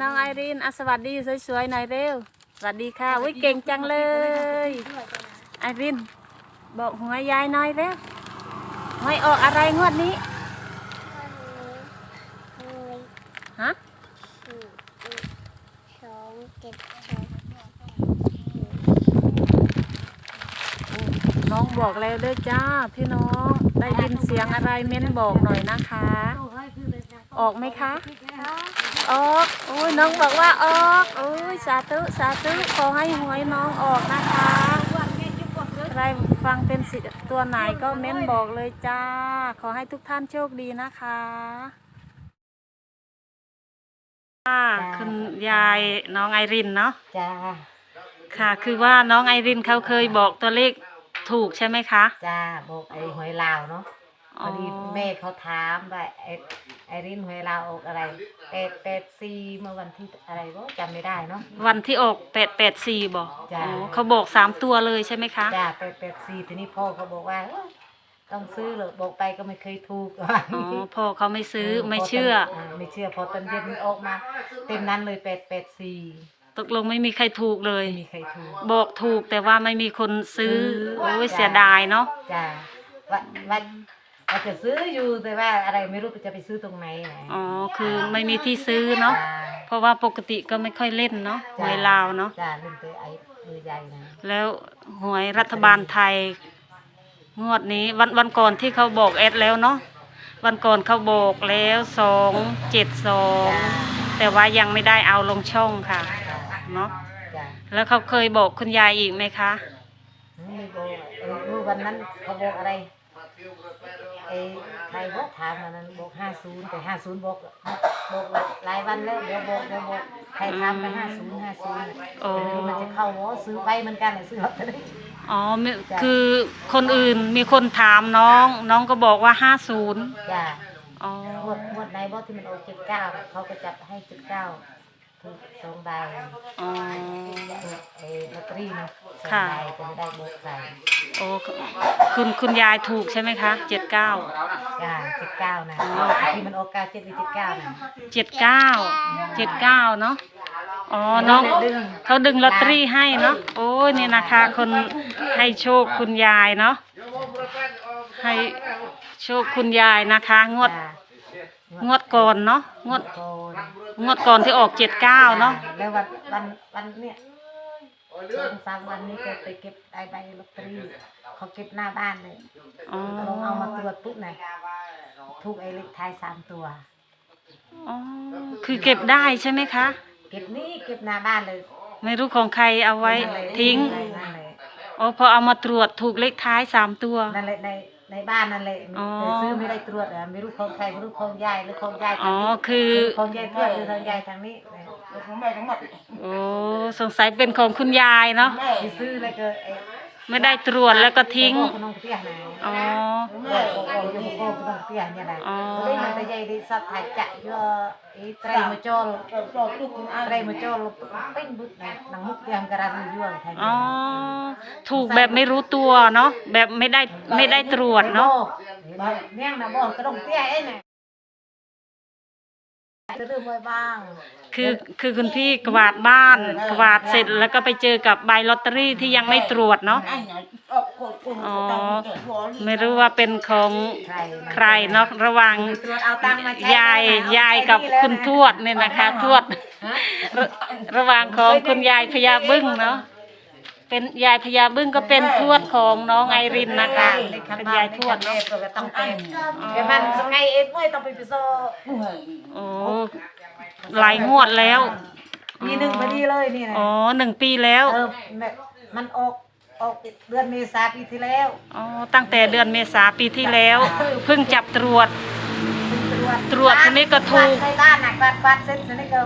น้องไอรินอะสวัสดีสวยๆหน่อยเร็ว สวัสดีค่ะวิเก่งจังเลย ไอริน บอกหวยยายหน่อยเร็วหวยออกอะไรงวดนี้ฮะสองเจ็ดสองน้องบอกแล้วเด้อจ้าพี่น้องได้ยินเสียงอะไรเม้นบอกหน่อยนะคะ ออกไหมคะ ออกโอ้ยน้องบอกว่าออกโอ้ยสาธุสาธุขอให้หวยน้องออกนะคะใครฟังเป็นสิตัวไหนก็เม้นบอกเลยจ้า ขอให้ทุกท่านโชคดีนะคะค่ะคุณยายน้องไอรินเนาะจ้าค่ะ คือว่าน้องไอรินเขาเคยบอกตัวเลขถูกใช่ไหมคะ จ้าบอกไอ้หวยลาวเนาะ พอดีแม่เขาถามว่าไอ้ไอ้รินหวยลาวออกอะไรแปดแปดสี่เมื่อวันที่อะไรก็จำไม่ได้เนาะ วันที่ออกแปดแปดสี่บอกจ้ะอ๋อเขาบอกสามตัวเลยใช่ไหมคะ จ้าแปดแปดสี่ทีนี้พ่อเขาบอกว่าเอ้ยต้องซื้อเลยบอกไปก็ไม่เคยถูกอ๋อพ่อเขาไม่ซื้อไม่เชื่อพตนาไม่เชื่อพอตอนเย็นมันออกมา เต็มนั้นเลยแปดแปดสี่ตกลงไม่มีใครถูกเลย ไม่มีใครถูก บอกถูกแต่ว่าไม่มีคนซื้อซื้อโอ้ยจ้ะเสียดายเนาะ จ้าว่าว่า ว่าจะซื้ออยู่แต่ว่าอะไรไม่รู้จะไปซื้อตรงไหนไงอ๋อคือไม่มีที่ซื้อเนาะจ้าเพราะว่าปกติก็ไม่ค่อยเล่นเนาะหวยลาวเนาะจ้าเล่นตัวไอ้มือใหญ่นะแล้วหวยรัฐบาลไทย งวดนี้วันวันก่อนที่เขาบอกแอดแล้วเนาะวันก่อนเขาบอกแล้วสองเจ็ดสองแต่ว่ายังไม่ได้เอาลงช่องค่ะจ้าเนาะจ้าแล้วเขาเคยบอกคุณยายอีกไหมคะไม่บอกเออรู้วันนั้นเขาบอกอะไรไอ้ใครบอกถามวันนั้นบอกห้าศูนย์แต่ห้าศูนย์บอกบอกหลายวันแล้วเดี๋ยวบอกเดี๋ยวบอกใครถามไปห้าศูนย์ห้าศูนย์โอ้ มันจะเข้าวอซื้อไปเหมือนกันเลยซื้อลอตเตอรี่อ๋อมีจ้ะคือคนอื่นมีคนถามน้อง น้องก็บอกว่าห้าศูนย์จ้าอ๋อ งวดงวดไหนบอกที่มันโอเจ็ดเก้าเขาก็จับให้เจ็ดเก้าถูกสองใบอ๋อ ถูกไอ้ลอตเตอรี่นะสองค่ะ ใบแต่ไม่ได้บอกใคร โอ้คุณคุณยายถูกใช่ไหมคะเจ็ดเก้าจ้าเจ็ดเก้านะอ๋อที่มันโอกาสเจ็ดหรือเจ็ดเก้านะเจ็ดเก้าเจ็ดเก้าเนาะอ๋อน้องเขาดึงลอตเตอรี่ให้เนาะโอ้ยนี่นะคะ คนให้โชคคุณยายเนาะให้โชคคุณยายนะคะ งวดจ้างวดก่อนเนาะงวดโกนงวดก่อนที่ออกเจ็ดเก้าเนาะแล้ววันวันวันเนี่ย สองสามวันนี้ก็ไปเก็บได้ใบลอตเตอรี่เขาเก็บหน้าบ้านเลยอ๋อลองเอามาตรวจปุ๊บนะถูกไอ้เลขท้ายสามตัว อ๋อ คือเก็บได้ใช่ไหมคะ เก็บนี่เก็บหน้าบ้านเลย ไม่รู้ของใครเอาไว้นั่นแหละทิ้ง นั่นแหละอ๋อพอเอามาตรวจถูกเลขท้ายสามตัว นั่นแหละใน ในบ้านนั่นแหละอ๋อ แต่ซื้อไม่ได้ตรวจอะไม่รู้ของใครไม่รู้ของยายหรือของยายอ๋ทาองนี้คือ ของยายทวดหรือของยายทางนี้ของแม่ทั้งหมดโอ้ สงสัยเป็นของคุณยายเนาะแม่ไปซื้อแล้วก็ไอ้ ไม่ได้ตรวจแล้วก็ทิ้งบอกน้องเตี้ยนะอ๋อบอกบอกบอกอยู่บอกบอกน้องเตี้ยเนี่ยนะอ๋อ เลยมันแต่ยายได้สัตว์ถ่ายจะเยอะไอ้ไตรมาจอลก็ก็ลูกคุณอาไตรมาจอลเป็นบุตรนะนางมุกเตียงการันยั่วไทยอ๋อ ถูกแบบไม่รู้ตัวเนาะแบบไม่ได้ไม่ได้ตรวจเนาะ เนี่ยนะบอกกระดงเตี้ยเอ้เนี่ย จะเริ่มไว้บ้าง คือคือคุณพี่กวาดบ้านกวาดเสร็จแล้วก็ไปเจอกับใบลอตเตอรี่ที่ยังไม่ตรวจเนาะ ไอ้เนี่ยออกกดกลุ่มอ๋อ ตามเกิดหัวนี่ไม่รู้ว่าเป็นของใครใครเนาะระหว่างตรวจเอาตังค์มาใช้ยายนะยายกับคุณทวดเนี่ยนะคะ ทวดฮะระระหว่างของคุณยายพญาบึ้งเนาะ เป็นยายพญาบึ้งก็เป็นทวดของน้องไอรินนะคะเป็นยายทวดเนาะเนาะก็ต้องเป็นเดี๋ยวมันสังไงเอ็ดเมื่อยต้องไปพิโซโอ้หลายงวดแล้วมีหนึ่งพอดีเลยนี่นะอ๋อหนึ่งปีแล้วเออแบบมันออกออกเดือนเมษาปีที่แล้วอ๋อตั้งแต่เดือนเมษาปีที่แล้ว เพิ่งจับตรวจ ตรวจตรวจทีนี้ก็ถูกในบ้านน่ะบัตรบัตรเซ็นทีนี้ก็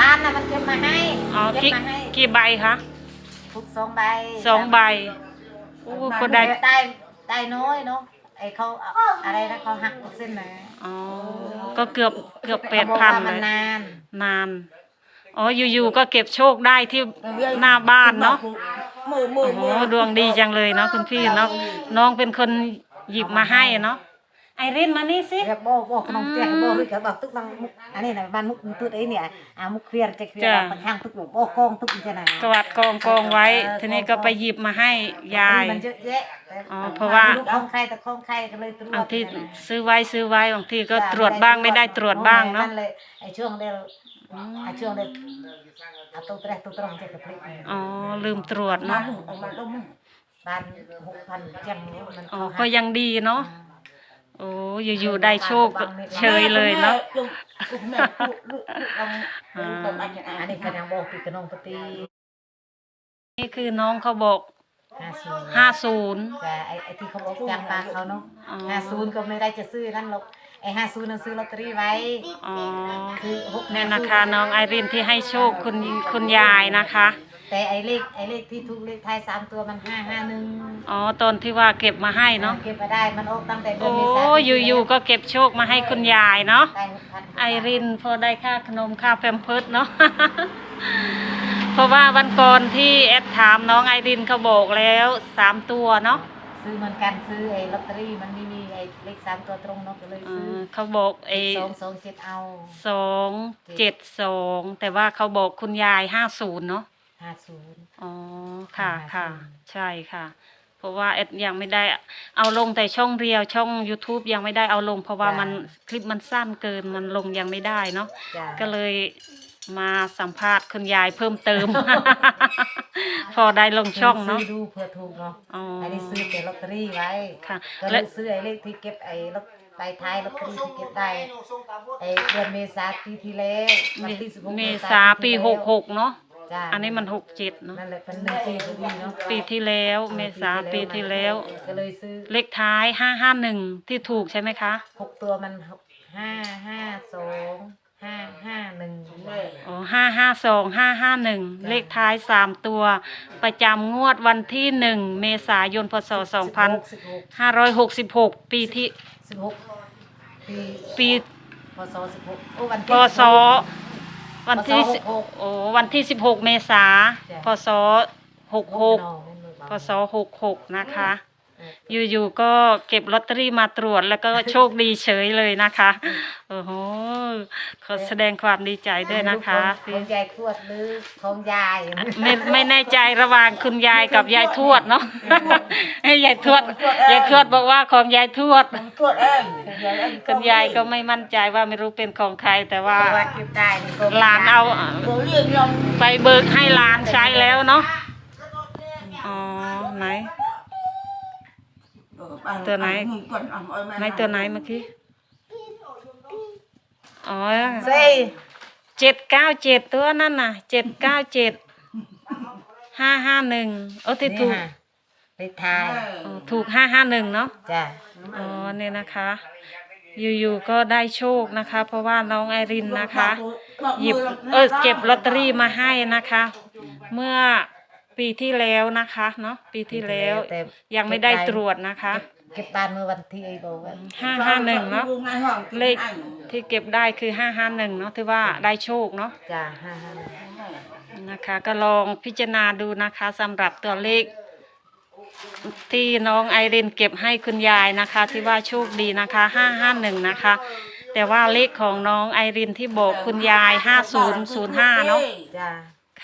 ร้านน่ะมันเก็บมาให้อ๋อเก็บกี่มาให้กี่ใบคะ ถูกสองใบสองใบโอ้ก็ได้ ได้ได้น้อยเนาะไอ้เขาเอาอะไรนะเขาหักเปอร์เซ็นต์นะอ๋อ ก็เกือบเกือบแปดเขาบอกพันว่าเลมันยนาน นาน อ๋อ อยู่ๆ ก็เก็บโชคได้ที่หน้าบ้านเนาะ มือมืโอ้อโหมือดวงดีจังเลยเนาะคุณพี่เนาะน้องเป็นคนหยิบมาให้เนาะ ไอรินมานี่สิเรียกบ่บ่ขนมเปียกบ่หรือก็บอกตึกบางมุกอันนี้น่ะบ้านมุกตึกไอ้เนี่ยอ่ามุกเคลียร์จะเคลียร์บางข้างตึกบ่บ่กองตึกใช่ไหมกวาดกองกองไว้ ทีนี้ก็ไปหยิบมาให้ยายมันเยอะแยะแต่อ๋อเพราะว่าลูกของใครแต่ของใครก็เลยตรวจบางทีนั่นน่ะซื้อไว้ซื้อไว้บางทีก็ตรวจบ้างไม่ได้ตรวจบ้างเนาะนั่นเลยไอ้ช่วงเดียวไอ้ช่วงเดียวเอาตัวแรกตัวตรงจะกระพริบอ๋อลืมตรวจมาเนาะหึงเอามาลงมึงบ้านหกพันจังมันอ๋อเข้าก็หายังดีเนาะ โอ้อยู่ๆได้โชคเฉยเลยเนาะลูกลูกแม่ลูกลูกลอาลูกเอามาจากไหนอันนี้ก็นางบอกปีกระนองปฏินี่คือน้องเขาบอกห้าศูนย์แต่ไอ้ที่เขาบอกจำปาเขาเนาะห้าศูนย์ก็ไม่ได้จะซื้อนั่นหรอกไอ้ห้าศูนย์นั่นซื้อลอตเตอรี่ไว้อ๋อคือหกเนี่ยนะคะ น้องไอรินที่ให้โชคคุณคุณยายนะคะ แต่ไอ้เลขไอ้เลขที่ถูกเลขท้ายสามตัวมันห้าห้าหนึ่งอ๋อตอนที่ว่าเก็บมาให้เนาะเก็บมาได้มันออกตั้งแต่เดือนโอ้เมษายนอยู่ๆก็เก็บโชคมาให้คุณยายเนาะได้หกพันไอรินพอได้ค่าขนมค่าแพมเพิร์ดเนาะ เพราะว่าวันก่อนที่แอดถามน้องไอรินเขาบอกแล้วสามตัวเนาะซื้อเหมือนกันซื้อไอ้ลอตเตอรี่มันไม่มีไอ้เลขสามตัวตรงเนาะก็เลยเอซื้ออเขาบอกเอสองสองเจ็ดเอาสองเจ็ดสองแต่ว่าเขาบอกคุณยายห้าศูนย์เนาะ ห้าศูนย์ อ๋อ ค่ะห้าค่ะศูนย์ใช่ค่ะ เพราะว่าแอดยังไม่ได้เอาลงแต่ช่องเรียวช่อง YouTube ยังไม่ได้เอาลง เพราะว่ามันคลิปมันสั้นเกินมันลงยังไม่ได้เนาะ จ้ะ ก็เลยมาสัมภาษณ์คุณยายเพิ่มเติม พอได้ลงช่องเนาะ ซื้อดูเพื่อถูกเนาะอ๋อ อันนี้ซื้อแต่ลอตเตอรี่ไว้ค่ะ ก็เลและ ยซื้อไอ้เลขที่เก็บไอ้ลอตใบท้ายลอตเตอรี่ที่เก็บได้ไอ้เดือนเมษาปีที่แล้ววันที่สิบหกเมษาปีหกหกเนาะ จ้ะอันนี้มันหกเจ็ดเนาะนั่นแหละเป็นหนึ่งปีพอดีเนาะปีที่แล้วเมษาปีที่แล้ว ก็เลยซื้อเลขท้ายห้าห้าหนึ่งที่ถูกใช่ไหมคะหกตัวมันหกห้าห้าสองห้าห้าหนึ่งอ๋อห้าห้าสองห้าห้าหนึ่งเลขท้ายสามตัว ประจำงวดวันที่หนึ่งเมษายนพศสองพันสิบหกห้าร้อยหกสิบหกปีที่สิบหกปีปีพศสิบหกโอ้วันพที่ศ วันที่พศสิหกหกโอ้วันที่สิบหกเมษาจ้ะ พศหกหกพศหกหกนะคะ อยู่ๆก็เก็บลอตเตอรี่มาตรวจแล้วก็โชคดีเฉยเลยนะคะโอ้โหขอแสดงความดีใจด้วยนะคะของยายทวดหรือของยายไม่ไม่แน่ใจระหว่างคุณยายกับยายทวดเนาะยายทวดยายทวดบอกว่าของยายทวดตรวจเองคุณยายก็ไม่มั่นใจว่าไม่รู้เป็นของใครแต่ว่าว่าเก็บได้นี่ก็หลานเอาตัวเรียนยอมไปเบิกให้หลานใช้แล้วเนาะอ๋อไหน ตัวไหน ไหนตัวไหนเมื่อกี้ อ๋อเซ่เจ็ดเก้าเจ็ดตัวนั่นน่ะเจ็ดเก้าเจ็ดห้าห้าหนึ่งโอ้ที่ถูกนี่ฮะเลขท้ายอ๋อถูกห้าห้าหนึ่งเนาะจ้ะอ๋อเนี่ยนะคะ อยู่ๆก็ได้โชคนะคะ เพราะว่าน้องไอรินนะคะ หยิบเออเก็บลอตเตอรี่มาให้นะคะ เมื่อปีที่แล้วนะคะเนาะปีที่แล้วต่ยังไม่ได้ตรวจนะคะ เก็บบ้านเมื่อวันที่ไอ้บอกว่าห้าห้าหนึ่งเนาะเลขที่เก็บได้คือห้าห้าหนึ่งเนาะที่ว่าได้โชคเนาะจ้ะห้าห้านะคะ ก็ลองพิจารณาดูนะคะสำหรับตัวเลข ที่น้องไอรินเก็บให้คุณยายนะคะ ที่ว่าโชคดีนะคะห้าห้าหนึ่งนะคะ แต่ว่าเลขของน้องไอรินที่บอกคุณยายห้าศูนย์ศูนย์ห้าเนาะจ้ะ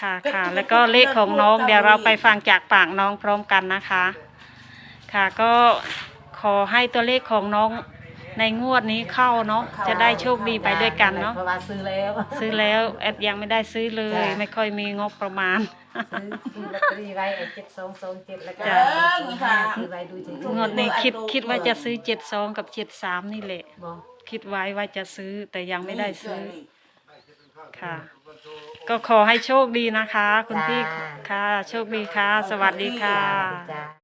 ค่ะค่ะแล้วก็เลขของน้องเดี๋ยวเราไปฟังจากปากน้องพร้อมกันนะคะ ค่ะก็ ขอให้ตัวเลขของน้องในงวดนี้เข้าเนาะจะได้โชคดีไปด้วยกันเนาะเพราะว่าซื้อแล้ว ซื้อแล้วแอดยังไม่ได้ซื้อเลย จ้ะ ไม่ค่อยมีงบประมาณ ซื้อซื้อลอตเตอรี่ไว้ไอ้เจ็ดสองสองเจ็ดแล้วก็จ้ะ ซื้อไว้ดูเฉยๆงวดนี้คิดคิดว่าจะซื้อเจ็ดสองกับเจ็ดสามนี่แหละ บอกคิดไว้ว่าจะซื้อแต่ยังไม่ได้ซื้อค่ะ ก็ขอให้โชคดีนะคะ คุณพี่ค่ะโชคดีค่ะ สวัสดีค่ะ จ้า